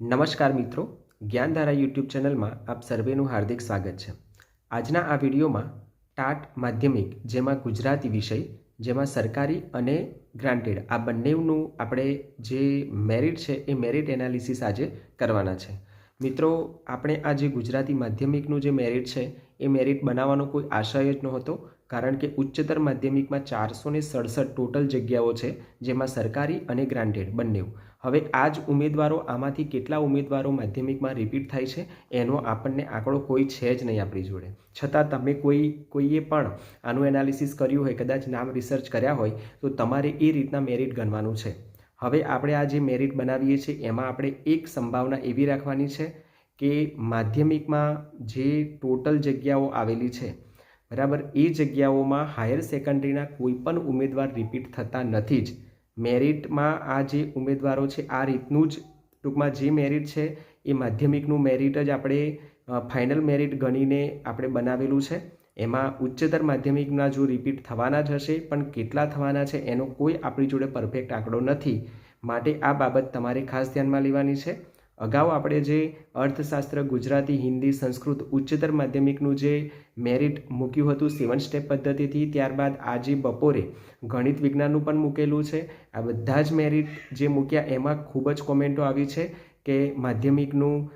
નમસ્કાર મિત્રો, જ્ઞાનધારા યુટ્યુબ ચેનલમાં આપ સર્વેનું હાર્દિક સ્વાગત છે. આજના આ વિડીયોમાં ટાટ માધ્યમિક, જેમાં ગુજરાતી વિષય, જેમાં સરકારી અને ગ્રાન્ટેડ, આ બંનેનું આપણે જે મેરિટ છે, એ મેરિટ એનાલિસિસ આજે કરવાના છે. મિત્રો, આપણે આ જે ગુજરાતી માધ્યમિકનું જે મેરિટ છે, એ મેરિટ બનાવવાનો કોઈ આશય જ નહોતો કારણ કે ઉચ્ચતર માધ્યમિકમાં ચારસો ને સડસઠ ટોટલ જગ્યાઓ છે, જેમાં સરકારી અને ગ્રાન્ટેડ બંને હવે આ જ ઉમેદવારો આમાંથી કેટલા ઉમેદવારો માધ્યમિકમાં રિપીટ થાય છે, એનો આપણને આંકડો કોઈ છે જ નહીં આપણી જોડે. છતાં તમે કોઈ, કોઈએ પણ આનું એનાલિસિસ કર્યું હોય, કદાચ નામ રિસર્ચ કર્યા હોય, તો તમારે એ રીતના મેરિટ ગણવાનું છે. હવે આપણે આ જે મેરિટ બનાવીએ છીએ, એમાં આપણે એક સંભાવના એવી રાખવાની છે કે માધ્યમિકમાં જે ટોટલ જગ્યાઓ આવેલી છે બરાબર? એ જગ્યાઓમાં હાયર સેકન્ડરીના કોઈ પણ ઉમેદવાર રિપીટ થતા નથી જ. મેરિટમાં આ જે ઉમેદવારો છે, આ રીતનું જ ટૂંકમાં જે મેરિટ છે, એ માધ્યમિકનું મેરિટ જ આપણે ફાઇનલ મેરિટ ગણીને આપણે બનાવેલું છે. એમાં ઉચ્ચતર માધ્યમિકના જો રિપીટ થવાના જ હશે, પણ કેટલા થવાના છે, એનો કોઈ આપણી જોડે પરફેક્ટ આંકડો નથી. માટે આ બાબત તમારે ખાસ ધ્યાનમાં લેવાની છે. અગાઉ આપણે જે અર્થશાસ્ત્ર, ગુજરાતી, હિન્દી, સંસ્કૃત, ઉચ્ચતર માધ્યમિકનું જે મેરિટ મૂક્યું હતું સેવન સ્ટેપ પદ્ધતિથી, ત્યારબાદ આજે બપોરે ગણિત વિજ્ઞાનનું પણ મૂકેલું છે. આ બધા જ મેરિટ જે મૂક્યા, એમાં ખૂબ જ કોમેન્ટો આવી છે કે માધ્યમિકનું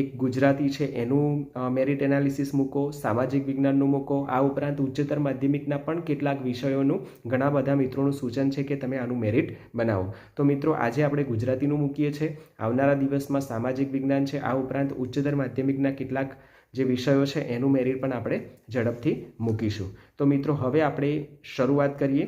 એક ગુજરાતી છે, એનું મેરિટ એનાલિસિસ મૂકો, સામાજિક વિજ્ઞાનનું મૂકો. આ ઉપરાંત ઉચ્ચતર માધ્યમિકના પણ કેટલાક વિષયોનું ઘણા બધા મિત્રોનું સૂચન છે કે તમે આનું મેરિટ બનાવો. તો મિત્રો, આજે આપણે ગુજરાતીનું મૂકીએ છીએ આવનારા દિવસમાં સામાજિક વિજ્ઞાન છે. આ ઉપરાંત ઉચ્ચતર માધ્યમિકના કેટલાક જે વિષયો છે, એનું મેરિટ પણ આપણે ઝડપથી મૂકીશું. તો મિત્રો, હવે આપણે શરૂઆત કરીએ.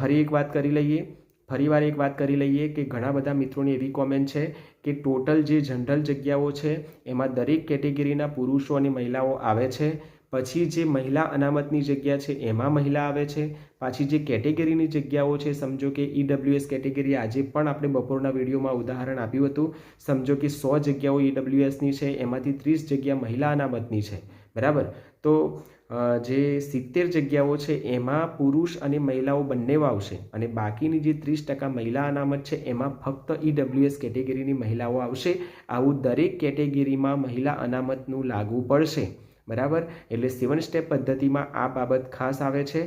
ફરી એક વાત કરી લઈએ. ફરીવાર એક વાત કરી લઈએ કે ઘણા બધા મિત્રોની એવી કોમેન્ટ છે કે ટોટલ જે જનરલ જગ્યાઓ છે, એમાં દરેક કેટેગરીના પુરુષો અને મહિલાઓ આવે છે. પછી જે મહિલા અનામતની જગ્યા છે, એમાં મહિલા આવે છે. પાછી જે કેટેગરીની જગ્યાઓ છે, સમજો કે ઈડબ્લ્યુએસ કેટેગરી આજે પણ આપણે બપોરના વિડીયોમાં ઉદાહરણ આપ્યું હતું. સમજો કે સો જગ્યાઓ ઈડબ્લ્યુએસની છે, એમાંથી ત્રીસ જગ્યા મહિલા અનામતની છે. બરાબર? તો જે સિત્તેર જગ્યાઓ છે, એમાં પુરુષ અને મહિલાઓ બંને આવશે અને બાકીની જે ત્રીસ ટકા મહિલા અનામત છે, એમાં ફક્ત ઈડબ્લ્યુએસ કેટેગરીની મહિલાઓ આવશે. આવું દરેક કેટેગરીમાં મહિલા અનામતનું લાગુ પડશે. બરાબર? એટલે સેવન સ્ટેપ પદ્ધતિમાં આ બાબત ખાસ આવે છે.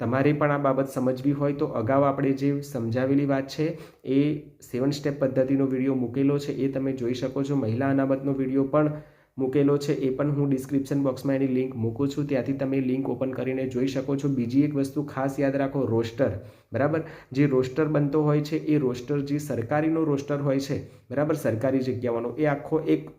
તમારે પણ આ બાબત સમજવી હોય તો અગાઉ આપણે જે સમજાવેલી વાત છે, એ સેવન સ્ટેપ પદ્ધતિનો વીડિયો મૂકેલો છે. એ તમે જોઈ શકો છો. મહિલા અનામતનો વીડિયો પણ મૂકેલો છે, એ પણ હું ડિસ્ક્રિપ્શન બોક્સમાં એની લિંક મૂકું છું. ત્યાંથી તમે લિંક ઓપન કરીને જોઈ શકો છો. બીજી એક વસ્તુ ખાસ યાદ રાખો રોસ્ટર બરાબર? જે રોસ્ટર બનતો હોય છે, એ રોસ્ટર જે સરકારીનો રોસ્ટર હોય છે, બરાબર? સરકારી જગ્યાઓનો. એ આખો એક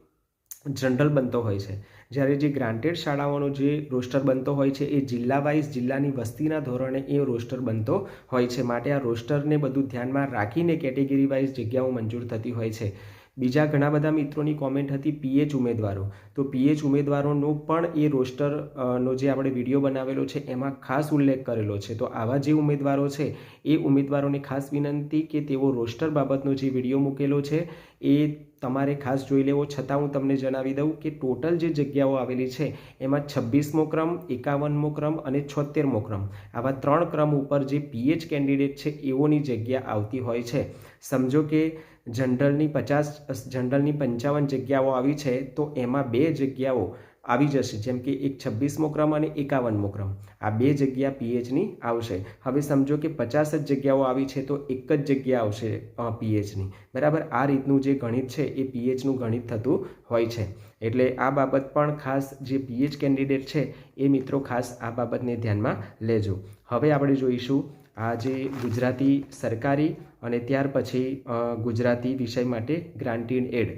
જનરલ બનતો હોય છે. જ્યારે જે ગ્રાન્ટેડ શાળાઓનો જે રોસ્ટર બનતો હોય છે, એ જિલ્લા વાઇઝ જિલ્લાની વસ્તીના ધોરણે એ રોસ્ટર બનતો હોય છે. માટે આ રોસ્ટરને બધું ધ્યાનમાં રાખીને કેટેગરી વાઇઝ જગ્યાઓ મંજૂર થતી હોય છે. બીજા ઘણા બધા મિત્રોની કોમેન્ટ હતી પીએચ ઉમેદવારો. તો પીએચ ઉમેદવારોનો પણ એ રોસ્ટર નો જે આપણે વીડિયો બનાવેલો છે, એમાં ખાસ ઉલ્લેખ કરેલો છે. તો આવા જે ઉમેદવારો છે, એ ઉમેદવારોને ખાસ વિનંતી કે તેઓ રોસ્ટર બાબતનો જે વીડિયો મૂકેલો છે, એ તમારે ખાસ જોઈ લેવો. છતાં હું તમને જણાવી દઉં કે ટોટલ જે જગ્યાઓ આવેલી છે, એમાં છવ્વીસમો ક્રમ, એકાવનમો ક્રમ અને છોતેરમો ક્રમ. આવા ત્રણ ક્રમ ઉપર જે પીએચ કેન્ડિડેટ છે, એઓની જગ્યા આવતી હોય છે. સમજો કે જનરલની પચાસ જનરલની પંચાવન જગ્યાઓ આવી છે, તો એમાં બે જગ્યાઓ આવી જશે. જેમ કે એક છવ્વીસમો ક્રમ અને એકાવનમો ક્રમ. આ બે જગ્યા પીએચની આવશે. હવે સમજો કે પચાસ જ જગ્યાઓ આવી છે, તો એક જ જગ્યા આવશે પીએચની બરાબર? આ રીતનું જે ગણિત છે, એ પીએચનું ગણિત થતું હોય છે. એટલે આ બાબત પણ ખાસ જે પીએચ કેન્ડિડેટ છે, એ મિત્રો ખાસ આ બાબતને ધ્યાનમાં લેજો. હવે આપણે જોઈશું આ જે ગુજરાતી સરકારી અને ત્યાર પછી ગુજરાતી વિષય માટે ગ્રાન્ટીન એડ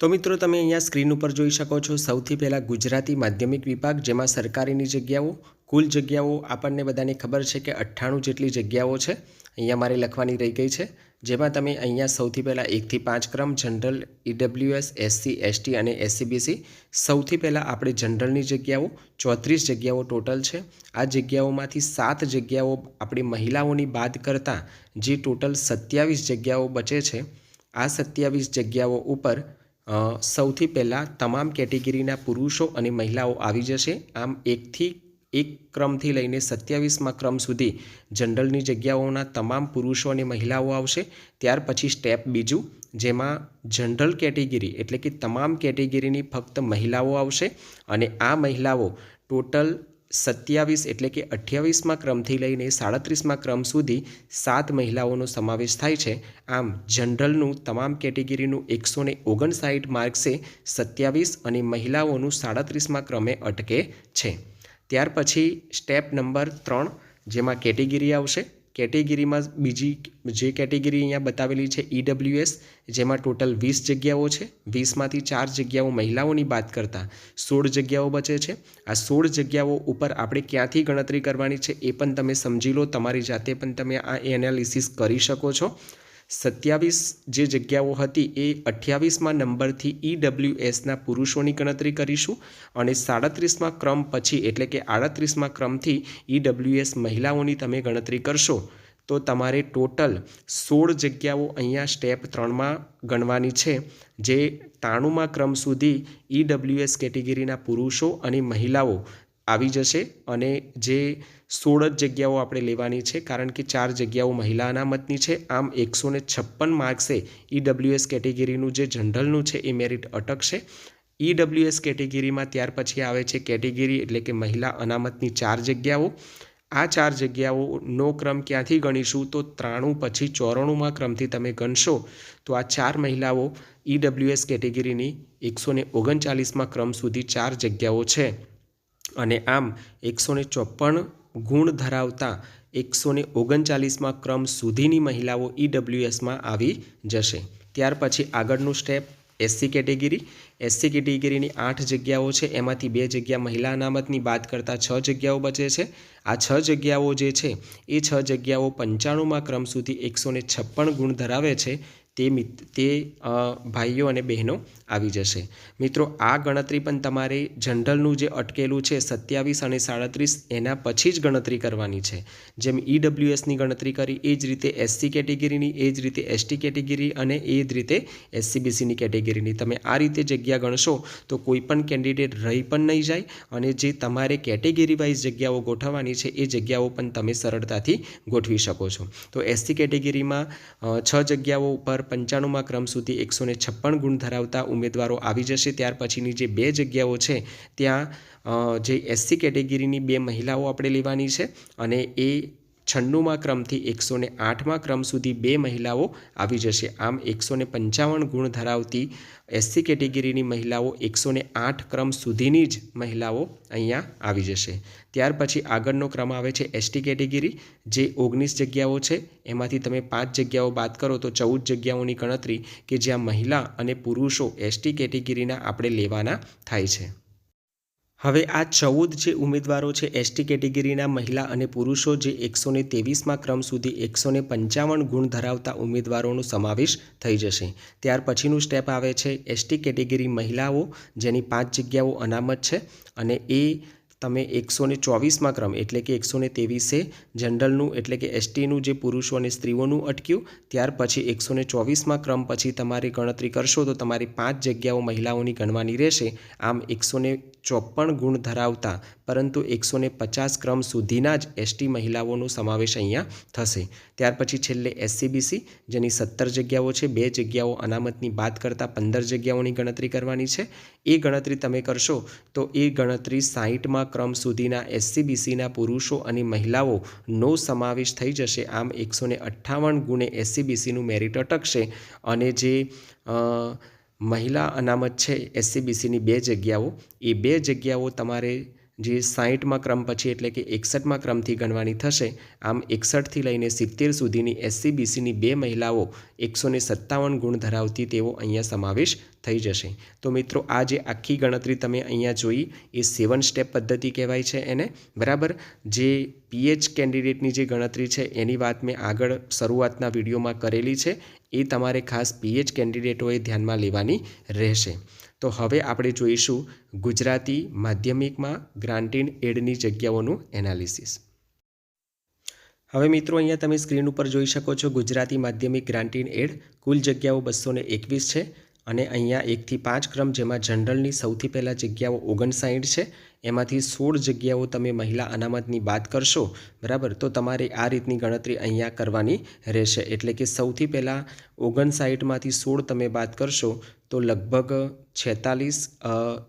તો મિત્રો, તમે અહીંયા સ્ક્રીન ઉપર જોઈ શકો છો સૌથી પહેલાં ગુજરાતી માધ્યમિક વિભાગ, જેમાં સરકારીની જગ્યાઓ, કુલ જગ્યાઓ, આપણને બધાને ખબર છે કે અઠ્ઠાણું જેટલી જગ્યાઓ છે. અહીંયા મારે લખવાની રહી ગઈ છે, જેમાં તમે અહીંયા સૌથી પહેલાં એકથી પાંચ ક્રમ, જનરલ ઈડબ્લ્યુએસ એસસી એસટી અને એસસીબીસી સૌથી પહેલાં આપણે જનરલની જગ્યાઓ, ચોત્રીસ જગ્યાઓ ટોટલ છે. આ જગ્યાઓમાંથી સાત જગ્યાઓ આપણી મહિલાઓની બાદ કરતાં જે ટોટલ સત્યાવીસ જગ્યાઓ બચે છે. આ સત્યાવીસ જગ્યાઓ ઉપર સૌથી પહેલાં તમામ કેટેગરીના પુરુષો અને મહિલાઓ આવી જશે. આમ એકથી, એક ક્રમથી લઈને સત્યાવીસમાં ક્રમ સુધી જનરલની જગ્યાઓના તમામ પુરુષો અને મહિલાઓ આવશે. ત્યાર પછી સ્ટેપ બીજું, જેમાં જનરલ કેટેગરી એટલે કે તમામ કેટેગરીની ફક્ત મહિલાઓ આવશે અને આ મહિલાઓ ટોટલ સત્યાવીસ એટલે કે અઠ્યાવીસમાં ક્રમથી લઈને સાડત્રીસમાં ક્રમ સુધી સાત મહિલાઓનો સમાવેશ થાય છે. આમ જનરલનું તમામ કેટેગરીનું એકસો ને ઓગણસાઠ માર્ક્સે સત્યાવીસ અને મહિલાઓનું સાડત્રીસમાં ક્રમે અટકે છે. ત્યાર પછી સ્ટેપ નંબર ત્રણ, જેમાં કેટેગરી આવશે. કેટેગરીમાં બીજી જે કેટેગરી અહીંયા બતાવેલી છે ઈડબ્લ્યુએસ જેમાં ટોટલ વીસ જગ્યાઓ છે. વીસમાંથી ચાર જગ્યાઓ મહિલાઓની વાત કરતાં સોળ જગ્યાઓ બચે છે. આ સોળ જગ્યાઓ ઉપર આપણે ક્યાંથી ગણતરી કરવાની છે એ પણ તમે સમજી લો. તમારી જાતે પણ તમે આ એનાલિસિસ કરી શકો છો. સત્યાવીસ જે જગ્યાઓ હતી એ અઠ્યાવીસમાં નંબરથી ઈડબ્લ્યુએસના પુરુષોની ગણતરી કરીશું અને સાડત્રીસમાં ક્રમ પછી એટલે કે આડત્રીસમાં ક્રમથી ઈડબ્લ્યુએસ મહિલાઓની તમે ગણતરી કરશો તો તમારે ટોટલ સોળ જગ્યાઓ અહીંયા સ્ટેપ ત્રણમાં ગણવાની છે જે ત્રાણુંમાં ક્રમ સુધી ઈડબ્લ્યુએસ કેટેગરીના પુરુષો અને મહિલાઓ આવી જશે અને જે સોળ જ જગ્યાઓ આપણે લેવાની છે, કારણ કે ચાર જગ્યાઓ મહિલા અનામતની છે, આમ એકસો ને છપ્પન માર્ક્સે ઈડબ્લ્યુએસ કેટેગરીનું જે જનરલનું છે એ મેરિટ અટકશે. ઈડબ્લ્યુએસ કેટેગરીમાં ત્યાર પછી આવે છે કેટેગરી એટલે કે મહિલા અનામતની ચાર જગ્યાઓ. આ ચાર જગ્યાઓનો ક્રમ ક્યાંથી ગણીશું? તો ત્રાણું પછી ચોરાણુંમાં ક્રમથી તમે ગણશો, તો આ ચાર મહિલાઓ ઈડબ્લ્યુએસ કેટેગરીની એકસો ઓગણચાલીસમાં ક્રમ સુધી ચાર જગ્યાઓ છે. અને આમ એકસો ને ચોપન ગુણ ધરાવતા એકસો ને ઓગણચાલીસમાં ક્રમ સુધીની મહિલાઓ ઈડબ્લ્યુએસમાં આવી જશે. ત્યાર પછી આગળનું સ્ટેપ, એસસી કેટેગરી. એસસી કેટેગરીની આઠ જગ્યાઓ છે, એમાંથી બે જગ્યા મહિલા અનામતની બાદ કરતાં છ જગ્યાઓ બચે છે. આ છ જગ્યાઓ જે છે, એ છ જગ્યાઓ પંચાણુંમાં ક્રમ સુધી એકસો ને છપ્પન ગુણ ધરાવે છે. તે મિત, તે ભાઈઓ અને બહેનો આવી જશે. મિત્રો, આ ગણતરી પણ તમારે જનરલનું જે અટકેલું છે સત્યાવીસ અને સાડત્રીસ, એના પછી જ ગણતરી કરવાની છે. જેમ ઈડબ્લ્યુએસની ગણતરી કરી, એ જ રીતે એસસી કેટેગરીની, એ જ રીતે એસટી કેટેગરી અને એ જ રીતે એસસીબીસીની કેટેગરીની. તમે આ રીતે જગ્યા ગણશો, તો કોઈ પણ કેન્ડિડેટ રહી પણ નહીં જાય અને જે તમારે કેટેગરી વાઇઝ જગ્યાઓ ગોઠવવાની છે, એ જગ્યાઓ પણ તમે સરળતાથી ગોઠવી શકો છો. તો એસસી કેટેગરીમાં છ જગ્યાઓ ઉપર પંચાણુંમાં ક્રમ સુધી એકસો છપ્પન ગુણ ધરાવતા ઉમેદવારો આવી જશે. ત્યાર પછીની જે બે જગ્યાઓ છે, ત્યાં જે એસસી કેટેગરીની બે મહિલાઓ આપણે લેવાની છે અને એ છન્નુંમાં ક્રમથી એકસો ને આઠમાં ક્રમ સુધી બે મહિલાઓ આવી જશે. આમ એકસો ને પંચાવન ગુણ ધરાવતી એસસી કેટેગરીની મહિલાઓ એકસો ને આઠ ક્રમ સુધીની જ મહિલાઓ અહીંયા આવી જશે. ત્યાર પછી આગળનો ક્રમ આવે છે એસટી કેટેગરી. જે ઓગણીસ જગ્યાઓ છે, એમાંથી તમે પાંચ જગ્યાઓ બાદ કરો તો ચૌદ જગ્યાઓની ગણતરી કે જ્યાં મહિલા અને પુરુષો એસટી કેટેગરીના આપણે લેવાના થાય છે. હવે આ ચૌદ જે ઉમેદવારો છે એસટી કેટેગરીના મહિલા અને પુરુષો, જે એકસો ને ત્રેવીસમાં ક્રમ સુધી એકસો ને પંચાવન ગુણ ધરાવતા ઉમેદવારોનો સમાવેશ થઈ જશે. ત્યાર પછીનું સ્ટેપ આવે છે એસટી કેટેગરી મહિલાઓ, જેની પાંચ જગ્યાઓ અનામત છે, અને એ તમે એકસો ને ચોવીસમાં ક્રમ, એટલે કે એકસો ને તેવીસે જનરલનું, એટલે કે એસટીનું જે પુરુષો અને સ્ત્રીઓનું અટક્યું, ત્યાર પછી એકસો ને ચોવીસમાં ક્રમ પછી તમારી ગણતરી કરશો તો તમારી પાંચ જગ્યાઓ મહિલાઓની ગણવાની રહેશે. આમ એકસો ને ચોપન ગુણ ધરાવતા, પરંતુ એકસો ને પચાસ ક્રમ સુધીના જ એસટી મહિલાઓનો સમાવેશ અહીંયા થશે. ત્યાર પછી છેલ્લે એસસીબીસી, જેની સત્તર જગ્યાઓ છે, બે જગ્યાઓ અનામતની બાદ કરતાં પંદર જગ્યાઓની ગણતરી કરવાની છે. એ ગણતરી તમે કરશો તો એ ગણતરી સાહીઠમાં ક્રમ સુધીના એસસીબીસીના પુરુષો અને મહિલાઓનો સમાવેશ થઈ જશે. આમ એકસો ને અઠ્ઠાવન ગુણે એસસીબીસીનું મેરિટ અટકશે અને જે મહિલા અનામત છે એસસીબીસીની બે જગ્યાઓ, એ બે જગ્યાઓ તમારે જે સાહીઠમાં ક્રમ પછી એટલે કે એકસઠમાં ક્રમથી ગણવાની થશે, આમ એકસઠથી લઈને સિત્તેર સુધીની એસસીબીસીની બે મહિલાઓ એકસો ને સત્તાવન ગુણ ધરાવતી તેવો અહીંયા સમાવેશ થઈ જશે. તો મિત્રો, આ જે આખી ગણતરી તમે અહીંયા જોઈ, એ સેવન સ્ટેપ પદ્ધતિ કહેવાય છે એને. બરાબર? જે પીએચ કેન્ડિડેટની જે ગણતરી છે, એની વાત મેં આગળ શરૂઆતના વિડીયોમાં કરેલી છે. એ તમારે ખાસ પીએચ કેન્ડિડેટોએ ધ્યાનમાં લેવાની રહેશે. તો હવે આપણે જોઈશું ગુજરાતી માધ્યમિકમાં ગ્રાન્ટીન એડની જગ્યાઓનું એનાલિસિસ. હવે મિત્રો અહીંયા તમે સ્ક્રીન ઉપર જોઈ શકો છો ગુજરાતી માધ્યમિક ગ્રાન્ટીન એડ કુલ જગ્યાઓ બસો એકવીસ છે અને અહીંયા એકથી પાંચ ક્રમ જેમાં જનરલની સૌથી પહેલાં જગ્યાઓ ઓગણસાઠ છે. એમાંથી સોળ જગ્યાઓ તમે મહિલા અનામતની વાત કરશો બરાબર? તો તમારે આ રીતની ગણતરી અહીંયા કરવાની રહેશે. એટલે કે સૌથી પહેલાં ઓગણસાઠમાંથી સોળ તમે બાદ કરશો, તો લગભગ છેતાલીસ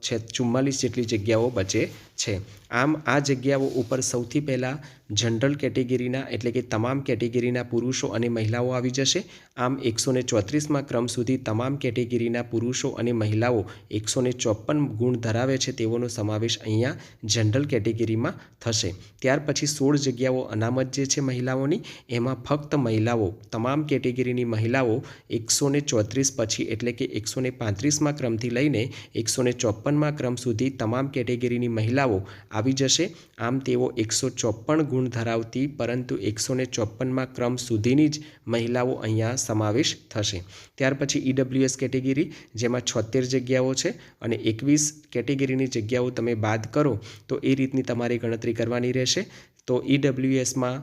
છે, ચુમ્માલીસ જેટલી જગ્યાઓ બચે છે. આમ આ જગ્યાઓ ઉપર સૌથી પહેલાં જનરલ કેટેગરીના એટલે કે તમામ કેટેગરીના પુરુષો અને મહિલાઓ આવી જશે. આમ એકસો ને ચોત્રીસમાં ક્રમ સુધી તમામ કેટેગરીના પુરુષો અને મહિલાઓ એકસો ને ચોપન ગુણ ધરાવે છે તેઓનો સમાવેશ અહીંયા જનરલ કેટેગરીમાં થશે. ત્યાર પછી સોળ જગ્યાઓ અનામત જે છે મહિલાઓની, એમાં ફક્ત મહિલાઓ, તમામ કેટેગરીની મહિલાઓ એકસો ચોત્રીસ પછી એટલે કે એકસો ને પાંત્રીસમાં ક્રમથી લઈને એકસો ને ચોપનમાં ક્રમ સુધી તમામ કેટેગરીની મહિલાઓ આવી જશે. આમ તેઓ એકસો ચોપન ગુણ ધરાવતી, પરંતુ એકસો ને ચોપનમાં ક્રમ સુધીની જ મહિલાઓ અહીંયા સમાવેશ થશે. ત્યાર પછી ઈડબ્લ્યુએસ કેટેગરી, જેમાં છોતેર જગ્યાઓ છે અને એકવીસ કેટેગરીની જગ્યાઓ તમે બાદ કરો, તો એ રીતની તમારી ગણતરી કરવાની રહેશે. તો ઈડબ્લ્યુએસમાં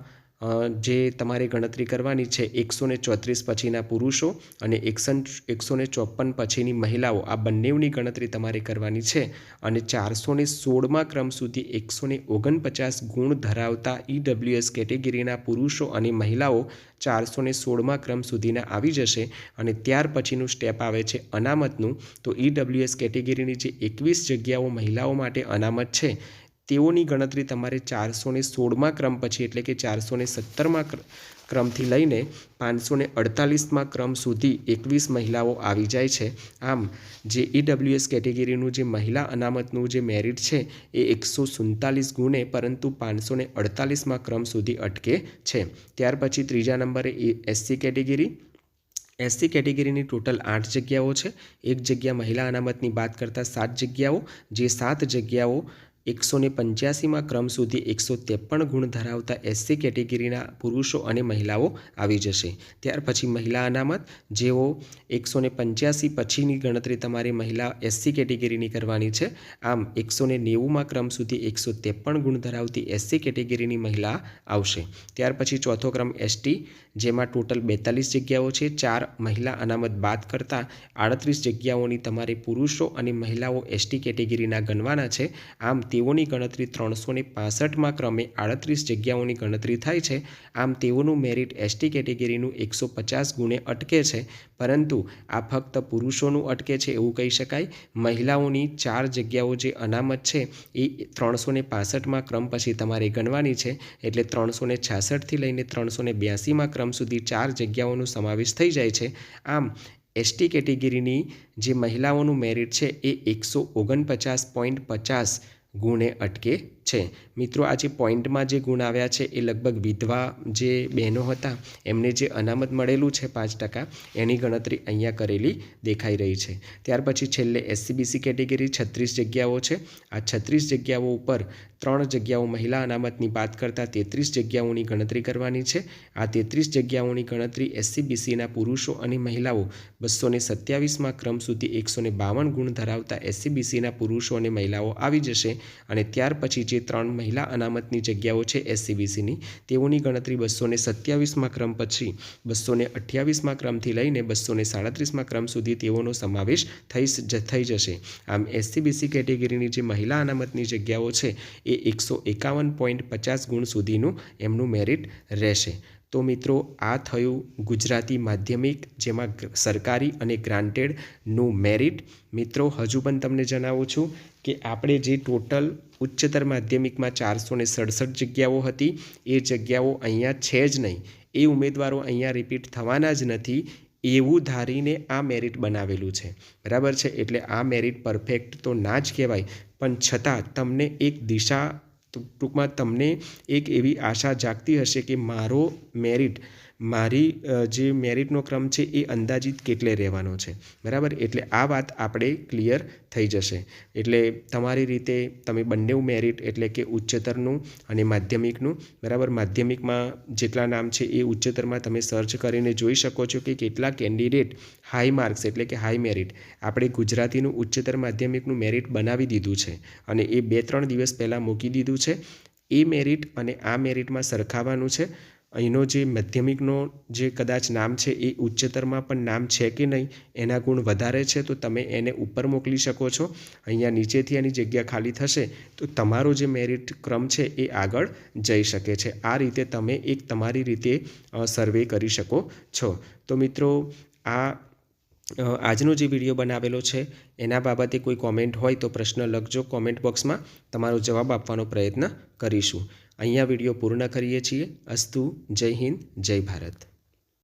જે તમારે ગણતરી કરવાની છે, એકસો ને ચોત્રીસ પછીના પુરુષો અને એકસન, એકસો ને ચોપન પછીની મહિલાઓ, આ બંનેની ગણતરી તમારે કરવાની છે. અને ચારસો ને સોળમાં ક્રમ સુધી એકસો ને ઓગણપચાસ ગુણ ધરાવતા ઈડબ્લ્યુએસ કેટેગરીના પુરુષો અને મહિલાઓ ચારસો ને સોળમાં ક્રમ સુધીના આવી જશે અને ત્યાર પછીનું સ્ટેપ આવે છે અનામતનું. તો ઈડબ્લ્યુએસ કેટેગરીની જે એકવીસ જગ્યાઓ મહિલાઓ માટે અનામત છે તેઓની ગણતરી તમારે ચારસો ને સોળમાં ક્રમ પછી, એટલે કે ચારસો ને સત્તરમાં ક્રમથી લઈને પાંચસો ને અડતાલીસમાં ક્રમ સુધી એકવીસ મહિલાઓ આવી જાય છે. આમ, જે ઈડબ્લ્યુએસ કેટેગરીનું જે મહિલા અનામતનું જે મેરિટ છે, એ એકસો સુડતાલીસ ગુણે, પરંતુ પાંચસો ને અડતાલીસમાં ક્રમ સુધી અટકે છે. ત્યાર પછી ત્રીજા નંબરે એસસી કેટેગરી. એસસી કેટેગરીની ટોટલ આઠ જગ્યાઓ છે. એક જગ્યા મહિલા અનામતની વાત કરતાં સાત જગ્યાઓ. જે સાત જગ્યાઓ એકસો ને પંચ્યાસીમાં ક્રમ સુધી એકસો ત્રેપન ગુણ ધરાવતા એસસી કેટેગરીના પુરુષો અને મહિલાઓ આવી જશે. ત્યાર પછી મહિલા અનામત, જેઓ એકસો ને પંચ્યાસી પછીની ગણતરી તમારે મહિલા એસસી કેટેગરીની કરવાની છે. આમ, એકસો ને નેવુંમાં ક્રમ સુધી એકસો ત્રેપન ગુણ ધરાવતી એસસી કેટેગરીની મહિલા આવશે. ત્યાર પછી ચોથો ક્રમ એસટી, જેમાં ટોટલ બેતાલીસ જગ્યાઓ છે. ચાર મહિલા અનામત બાદ કરતાં આડત્રીસ જગ્યાઓની તમારે પુરુષો અને મહિલાઓ એસટી કેટેગરીના ગણવાના છે. આમ તેઓની ગણતરી ત્રણસો ને પાસઠમાં ક્રમે આડત્રીસ જગ્યાઓની ગણતરી થાય છે. આમ તેઓનું મેરિટ એસટી કેટેગરીનું એકસો પચાસ ગુણે અટકે છે. પરંતુ આ ફક્ત પુરુષોનું અટકે છે એવું કહી શકાય. મહિલાઓની ચાર જગ્યાઓ જે અનામત છે, એ ત્રણસો ને પાસઠમાં ક્રમ પછી તમારે ગણવાની છે. એટલે ત્રણસો ને છાસઠથી લઈને ત્રણસો ને બ્યાસીમાં ક્રમ સુધી ચાર જગ્યાઓનો સમાવેશ થઈ જાય છે. આમ, એસટી કેટેગરીની જે મહિલાઓનું મેરિટ છે, એ એકસો ઓગણપચાસ પોઈન્ટ પચાસ ગુણે અટકે છે. મિત્રો, આ જે પોઈન્ટમાં જે ગુણ આવ્યા છે, એ લગભગ વિધવા જે બહેનો હતા, એમને જે અનામત મળેલું છે પાંચ ટકા, એની ગણતરી અહીંયા કરેલી દેખાઈ રહી છે. ત્યાર પછી છેલ્લે એસસીબીસી કેટેગરી છત્રીસ જગ્યાઓ છે. આ છત્રીસ જગ્યાઓ ઉપર ત્રણ જગ્યાઓ મહિલા અનામતની બાદ કરતાં તેત્રીસ જગ્યાઓની ગણતરી કરવાની છે. આ તેત્રીસ જગ્યાઓની ગણતરી એસસીબીસીના પુરુષો અને મહિલાઓ બસોને સત્યાવીસમાં ક્રમ સુધી એકસો બાવન ગુણ ધરાવતા એસસીબીસીના પુરુષો અને મહિલાઓ આવી જશે અને ત્યાર પછી જે ત્રણ મહિલા અનામતની જગ્યાઓ છે એસસીબીસીની તેઓની ગણતરી બસો ને સત્યાવીસમાં ક્રમ પછી બસો ને અઠ્યાવીસમાં ક્રમથી લઈને બસો ને સાડત્રીસમાં ક્રમ સુધી તેઓનો સમાવેશ થઈ થઈ જશે. આમ એસસીબીસી કેટેગરીની જે મહિલા અનામતની જગ્યાઓ છે એ એકસો એકાવન પોઈન્ટ પચાસ ગુણ સુધીનું એમનું મેરિટ રહેશે. તો મિત્રો, આ થયું ગુજરાતી માધ્યમિક, જેમાં સરકારી અને ગ્રાન્ટેડનું મેરિટ. મિત્રો, હજુ પણ તમને જણાવું છું કે આપણે જે ટોટલ ઉચ્ચતર માધ્યમિકમાં ચારસો ને સડસઠ જગ્યાઓ હતી, એ જગ્યાઓ અહીંયા છે જ નહીં. એ ઉમેદવારો અહીંયા રિપીટ થવાના જ નથી. એવું ધારીને આ મેરિટ બનાવેલું છે. બરાબર છે? એટલે આ મેરિટ પરફેક્ટ તો ના જ કહેવાય, પણ છતાં તમને એક દિશા ટૂંકમાં તમને એક એવી આશા જાગતી હશે કે મારો મેરિટ મારી જે મેરિટનો ક્રમ છે એ અંદાજિત કેટલે રહેવાનો છે. બરાબર? એટલે આ વાત આપણે ક્લિયર થઈ જશે. એટલે તમારી રીતે તમે બંને મેરિટ એટલે કે ઉચ્ચતરનું અને માધ્યમિકનું, બરાબર? માધ્યમિકમાં જેટલા નામ છે એ ઉચ્ચતરમાં તમે સર્ચ કરીને જોઈ શકો છો કે કેટલા કેન્ડિડેટ હાઈ માર્ક્સ એટલે કે હાઈ મેરિટ આપણે ગુજરાતીનું ઉચ્ચતર માધ્યમિકનું મેરિટ બનાવી દીધું છે અને એ બે ત્રણ દિવસ પહેલાં મૂકી દીધું છે. એ મેરિટ અને આ મેરિટમાં સરખાવાનું છે. અહીંનો જે માધ્યમિકનો જે કદાચ નામ છે એ ઉચ્ચતરમાં પણ નામ છે કે નહીં, એના ગુણ વધારે છે, તો તમે એને ઉપર મોકલી શકો છો. અહીંયા નીચેથી એની જગ્યા ખાલી થશે, તો તમારો જે મેરિટ ક્રમ છે એ આગળ જઈ શકે છે. આ રીતે તમે એક તમારી રીતે સર્વે કરી શકો છો. તો મિત્રો, આ આજનો જે વીડિયો બનાવેલો છે, એના બાબતે કોઈ કોમેન્ટ હોય તો પ્રશ્ન લખજો કોમેન્ટ બોક્સમાં તમારો જવાબ આપવાનો પ્રયત્ન કરીશું. અહીંયા વીડિયો પૂર્ણ કરીએ છીએ. અસ્તુ જય હિન્દ જય ભારત.